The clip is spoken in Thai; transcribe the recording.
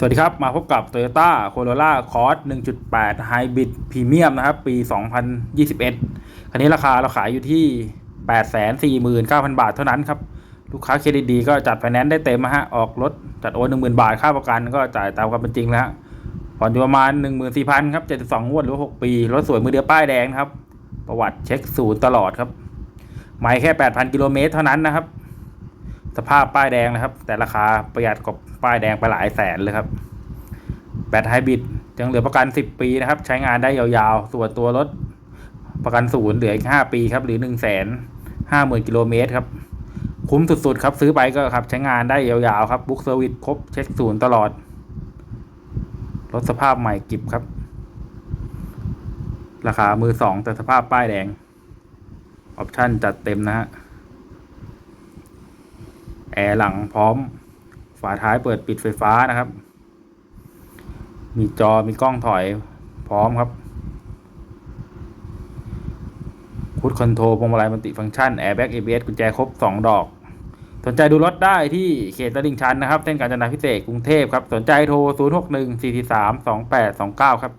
สวัสดีครับ มาพบกับ Toyota Corolla Cross 1.8 Hybrid Premium นะครับ ปี 2021 คันนี้ราคาเราขายอยู่ที่ 849,000 บาทเท่านั้นครับ ลูกค้าเครดิตดีก็จัดไฟแนนซ์ได้เต็มนะฮะ ออกรถจัดโอน 10,000 บาท ค่าประกันก็จ่ายตามความเป็นจริงแล้วผ่อนอยู่ประมาณ 14,000 ครับ 72 งวดหรือว่า6ปี รถสวยมือเดียวป้ายแดงครับ ประวัติเช็คศูนย์ตลอดครับ ไม่แค่ 8,000 กิโลเมตรเท่านั้นนะครับ สภาพป้ายแดงนะครับ แต่ราคาประหยัดกว่าป้ายแดงไปหลายแสนเลยครับแบตไฮบริดยังเหลือประกัน 10 ปีนะครับ ใช้งานได้ยาวๆ ส่วนตัวรถประกันศูนย์เหลืออีก 5 ปีครับ หรือ 1 5 0 0 0 0กิโลเมตรครับ คุ้มสุดๆครับ ซื้อไปก็ครับ ใช้งานได้ยาวๆ ครับ บุ๊กเซอร์วิสครบ เช็คศูนย์ตลอด รถสภาพใหม่กิบครับ ราคามือสองแต่สภาพป้ายแดง ออปชั่นจัดเต็มนะฮะ แอร์หลังพร้อม ฝาท้ายเปิดปิดไฟฟ้านะครับ มีจอมีกล้องถอยพร้อมครับคุดคอนโทรลพวงมาลัยมัลติฟังก์ชันแอร์แบ็กเอ s กุญแจครบ 2 ดอก สนใจดูรถได้ที่เขตตลิ่งชันนะครับ เส้นกาญจนาพิเศษกกรุงเทพครับ สนใจโทร 0 6 1 4 4 3 2 8 2 9 ครับ